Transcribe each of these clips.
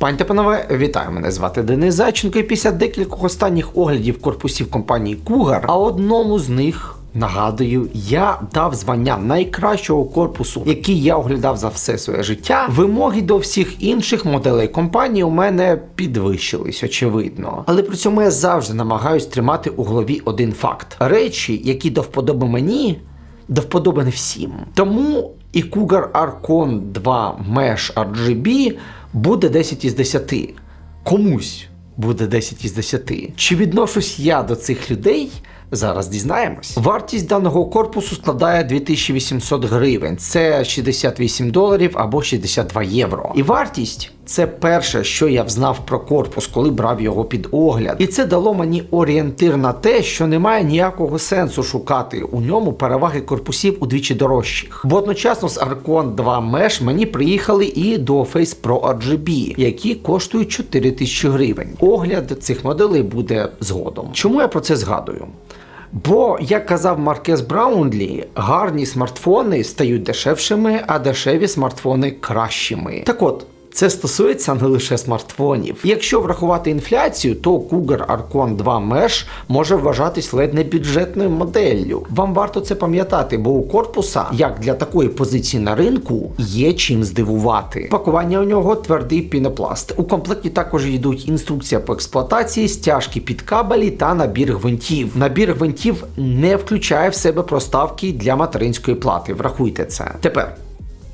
Пані та панове, вітаю! Мене звати Денис Зайченко. І після декількох останніх оглядів корпусів компанії Cougar, а одному з них. Нагадую, я дав звання найкращого корпусу, який я оглядав за все своє життя. Вимоги до всіх інших моделей компанії у мене підвищились, очевидно. Але при цьому я завжди намагаюсь тримати у голові один факт: речі, які до вподоби мені, до вподоби всім. Тому і Cougar Archon 2 Mesh RGB буде 10 із 10. Комусь буде 10 із 10. Чи відношусь я до цих людей? Зараз дізнаємось. Вартість даного корпусу складає 2800 гривень. Це 68 доларів або 62 євро. І вартість це перше, що я взнав про корпус, коли брав його під огляд. І це дало мені орієнтир на те, що немає ніякого сенсу шукати у ньому переваги корпусів удвічі дорожчих. Бо одночасно з Arcon 2 Mesh мені приїхали і до Face Pro RGB, які коштують 4000 гривень. Огляд цих моделей буде згодом. Чому я про це згадую? Бо, як казав Маркес Браунлі, гарні смартфони стають дешевшими, а дешеві смартфони кращими. Так от. Це стосується не лише смартфонів. Якщо врахувати інфляцію, то Cougar Archon 2 Mesh може вважатись ледь не бюджетною моделлю. Вам варто це пам'ятати, бо у корпуса, як для такої позиції на ринку, є чим здивувати. Пакування у нього твердий пінопласт. У комплекті також йдуть інструкція по експлуатації, стяжки під кабелі та набір гвинтів. Набір гвинтів не включає в себе проставки для материнської плати. Врахуйте це. Тепер.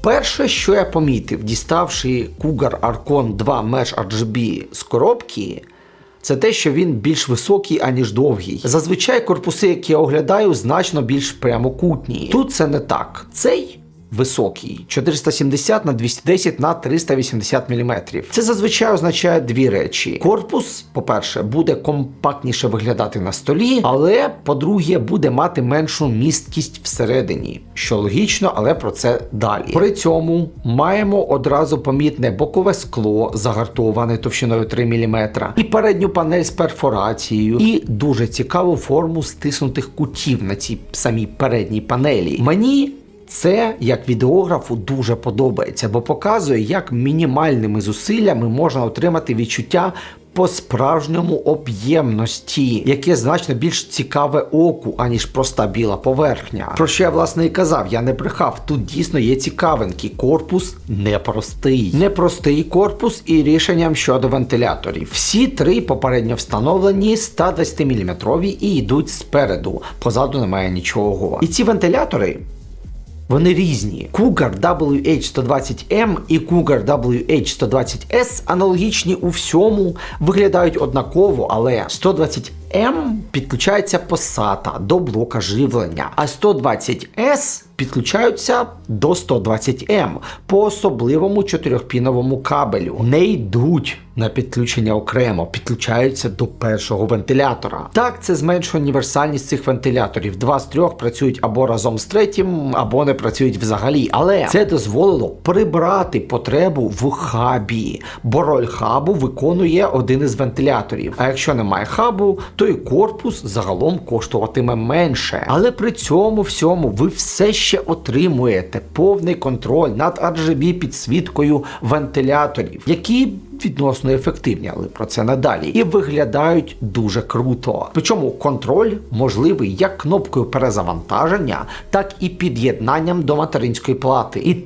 Перше, що я помітив, діставши Cougar Arcon 2 Mesh RGB з коробки, це те, що він більш високий, аніж довгий. Зазвичай корпуси, які я оглядаю, значно більш прямокутні. Тут це не так. Цей високий 470 на 210 на 380 мм. Це зазвичай означає дві речі: корпус, по-перше, буде компактніше виглядати на столі, але по-друге, буде мати меншу місткість всередині, що логічно, але про це далі. При цьому маємо одразу помітне бокове скло, загартоване товщиною 3 мм, і передню панель з перфорацією, і дуже цікаву форму стиснутих кутів на цій самій передній панелі. Мені це як відеографу дуже подобається, бо показує, як мінімальними зусиллями можна отримати відчуття по-справжньому об'ємності, яке значно більш цікаве оку, аніж проста біла поверхня. Про що я власне і казав, я не брехав. Тут дійсно є цікавинки. Корпус непростий. Непростий корпус і рішенням щодо вентиляторів. Всі три попередньо встановлені 120 мм і йдуть спереду. Позаду немає нічого. І ці вентилятори. Вони різні. Cougar WH120M і Cougar WH120S аналогічні у всьому, виглядають однаково, але 120M підключається посата до блока живлення, а 120S підключаються до 120M по особливому чотирьохпіновому кабелю. Не йдуть на підключення окремо, підключаються до першого вентилятора. Так, це зменшує універсальність цих вентиляторів. Два з трьох працюють або разом з третім, або не працюють взагалі. Але це дозволило прибрати потребу в хабі, бо роль хабу виконує один із вентиляторів. А якщо немає хабу, то і корпус загалом коштуватиме менше. Але при цьому всьому ви все ще отримуєте повний контроль над RGB підсвіткою вентиляторів, які відносно ефективні, але про це надалі. І виглядають дуже круто. Причому контроль можливий як кнопкою перезавантаження, так і під'єднанням до материнської плати. І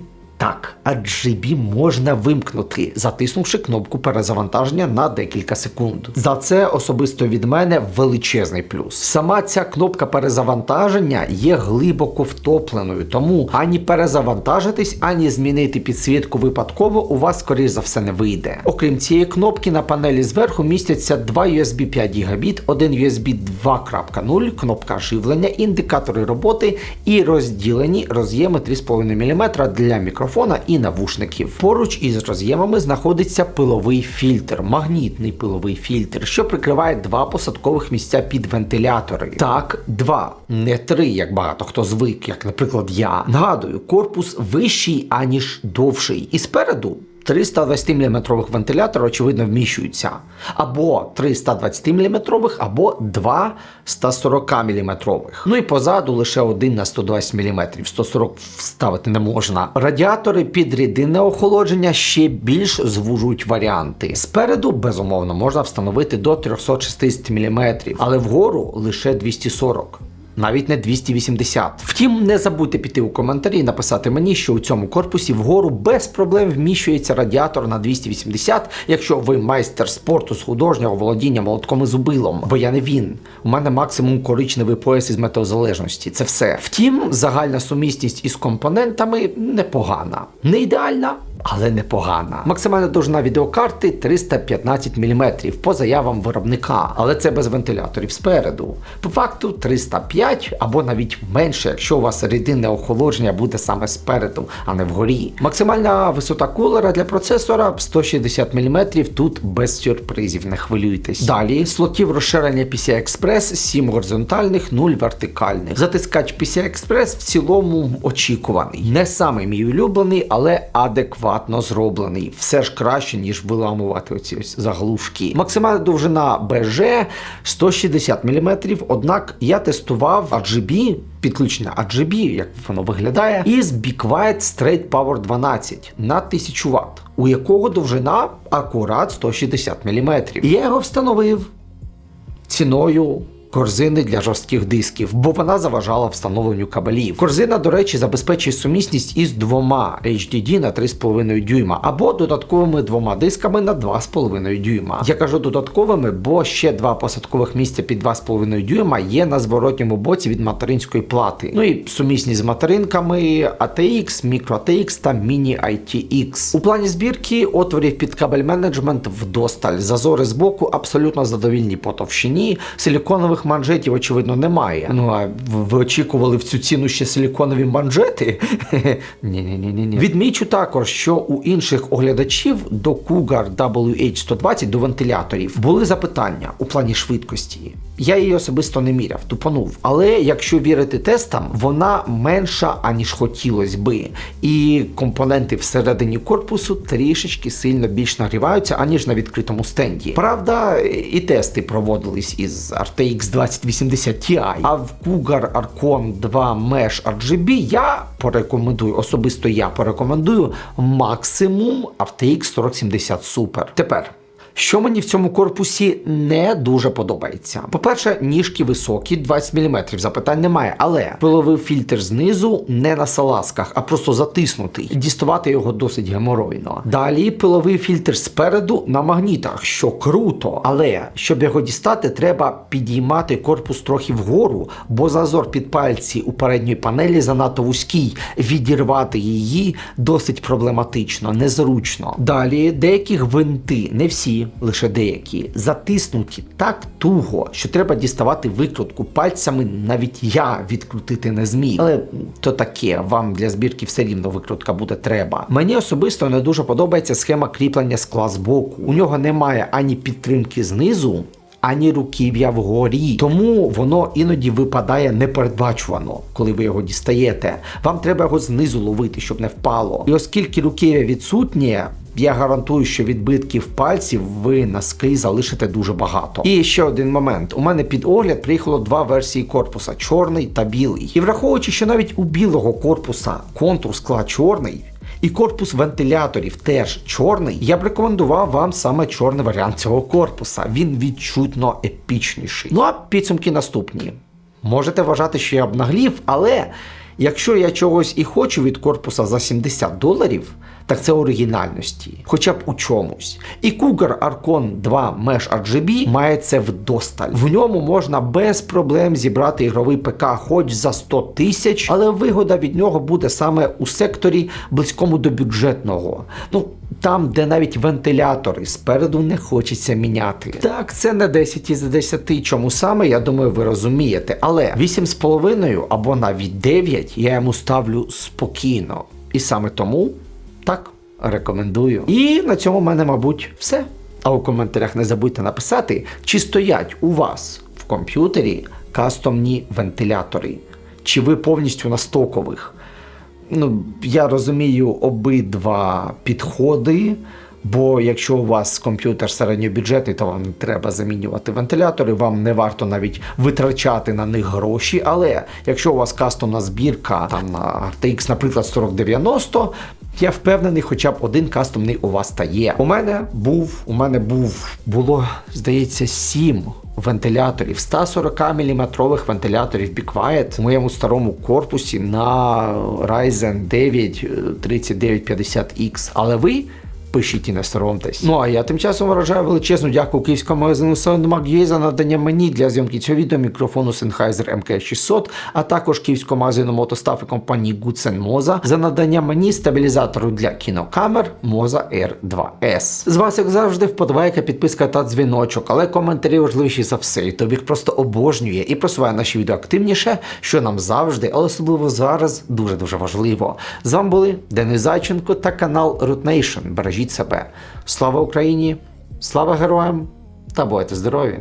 так, RGB можна вимкнути, затиснувши кнопку перезавантаження на декілька секунд. За це особисто від мене величезний плюс. Сама ця кнопка перезавантаження є глибоко втопленою, тому ані перезавантажитись, ані змінити підсвітку випадково у вас, скоріш за все, не вийде. Окрім цієї кнопки, на панелі зверху містяться два USB 5 Гбіт, один USB 2.0, кнопка живлення, індикатори роботи і розділені роз'єми 3,5 мм для мікрофону мікрофона і навушників. Поруч із роз'ємами знаходиться пиловий фільтр, магнітний пиловий фільтр, що прикриває два посадкових місця під вентилятори. Так, два, не три, як багато хто звик, як, наприклад, я. Нагадую, корпус вищий, аніж довший. І спереду 320 мм вентилятора, очевидно, вміщуються. Або 3 120 мм, або 2 140 мм. Ну і позаду лише один на 120 мм. 140 вставити не можна. Радіатори під рідинне охолодження ще більш звужують варіанти. Спереду, безумовно, можна встановити до 360 мм, але вгору лише 240 навіть не 280. Втім, не забудьте піти у коментарі і написати мені, що у цьому корпусі вгору без проблем вміщується радіатор на 280, якщо ви майстер спорту з художнього володіння молотком і зубилом. Бо я не він. У мене максимум коричневий пояс із метеозалежності. Це все. Втім, загальна сумісність із компонентами непогана. Не ідеальна але непогана. Максимальна довжина відеокарти 315 мм по заявам виробника, але це без вентиляторів спереду. По факту 305 або навіть менше, якщо у вас рідинне охолодження буде саме спереду, а не вгорі. Максимальна висота кулера для процесора 160 мм, тут без сюрпризів, не хвилюйтесь. Далі слотів розширення PCI Express 7 горизонтальних, 0 вертикальних. Затискач PCI Express в цілому очікуваний. Не самий мій улюблений, але адекватний адекватно зроблений. Все ж краще, ніж виламувати оці ось заглушки. Максимальна довжина БЖ 160 мм, однак я тестував RGB, підключення RGB, як воно виглядає, із BeQuiet Straight Power 12 на 1000 Вт, у якого довжина акурат 160 мм. Я його встановив ціною корзини для жорстких дисків, бо вона заважала встановленню кабелів. Корзина, до речі, забезпечує сумісність із двома HDD на 3,5 дюйма або додатковими двома дисками на 2,5 дюйма. Я кажу додатковими, бо ще два посадкових місця під 2,5 дюйма є на зворотньому боці від материнської плати. Ну і сумісність з материнками ATX, Micro ATX та Mini ITX. У плані збірки отворів під кабель менеджмент вдосталь. Зазори з боку абсолютно задовільні по товщині, силіконових силіконових манжетів, очевидно, немає. Ну а ви очікували в цю ціну ще силіконові манжети? Ні-ні-ні. Відмічу також, що у інших оглядачів до Cougar WH120 до вентиляторів були запитання у плані швидкості. Я її особисто не міряв, тупанув. Але якщо вірити тестам, вона менша, аніж хотілося би. І компоненти всередині корпусу трішечки сильно більш нагріваються, аніж на відкритому стенді. Правда, і тести проводились із RTX 2080 Ti, а в Cougar Arcon 2 Mesh RGB я порекомендую, особисто я порекомендую максимум RTX 4070 Super. Тепер. Що мені в цьому корпусі не дуже подобається. По-перше, ніжки високі, 20 мм, запитань немає, але пиловий фільтр знизу не на салазках, а просто затиснутий. Діставати його досить геморойно. Далі пиловий фільтр спереду на магнітах, що круто. Але щоб його дістати, треба підіймати корпус трохи вгору, бо зазор під пальці у передньої панелі занадто вузький. Відірвати її досить проблематично, незручно. Далі деякі гвинти, не всі лише деякі, затиснуті так туго, що треба діставати викрутку пальцями. Навіть я відкрутити не зміг. Але то таке, вам для збірки все рівно викрутка буде треба. Мені особисто не дуже подобається схема кріплення скла з боку. У нього немає ані підтримки знизу. Ані руків'я вгорі, тому воно іноді випадає непередбачувано, коли ви його дістаєте. Вам треба його знизу ловити, щоб не впало. І оскільки руків'я відсутнє, я гарантую, що відбитків пальців ви на склі залишите дуже багато. І ще один момент: у мене під огляд приїхало два версії корпуса чорний та білий. І враховуючи, що навіть у білого корпуса контур скла чорний. І корпус вентиляторів теж чорний. Я б рекомендував вам саме чорний варіант цього корпуса. Він відчутно епічніший. Ну а підсумки наступні. Можете вважати, що я обнаглів, але якщо я чогось і хочу від корпуса за 70 доларів, так це оригінальності, хоча б у чомусь. І Cougar Arcon 2 Mesh RGB має це вдосталь. В ньому можна без проблем зібрати ігровий ПК хоч за 100 тисяч, але вигода від нього буде саме у секторі близькому до бюджетного. Ну, там, де навіть вентилятори спереду не хочеться міняти. Так, це не 10 із 10, чому саме, я думаю, ви розумієте. Але 8,5 або навіть 9 я йому ставлю спокійно. І саме тому. Так, рекомендую. І на цьому в мене, мабуть, все. А у коментарях не забудьте написати, чи стоять у вас в комп'ютері кастомні вентилятори, чи ви повністю на стокових. ну, я розумію обидва підходи. Бо якщо у вас комп'ютер середньобюджетний, то вам не треба замінювати вентилятори, вам не варто навіть витрачати на них гроші. Але якщо у вас кастомна збірка там на RTX, наприклад, 4090, я впевнений, хоча б один кастомний у вас та є. У мене був, у мене був, було, здається, сім вентиляторів, 140 мм вентиляторів Be в моєму старому корпусі на Ryzen 9 е, 3950X. Але ви пишіть і не соромтесь. Ну а я тим часом виражаю величезну дяку київському магазину SoundMag.ua за надання мені для зйомки цього відео мікрофону Sennheiser MK600, а також київському магазину мотостафи компанії Goodsen Moza за надання мені стабілізатору для кінокамер Moza R2S. З вас, як завжди, вподобайка, підписка та дзвіночок, але коментарі важливіші за все. І тобі просто обожнює і просуває наші відео активніше, що нам завжди, але особливо зараз, дуже дуже важливо. З вами були Денис Зайченко та канал Root Nation. Бережіть себе. Слава Україні! Слава героям! Та будьте здорові!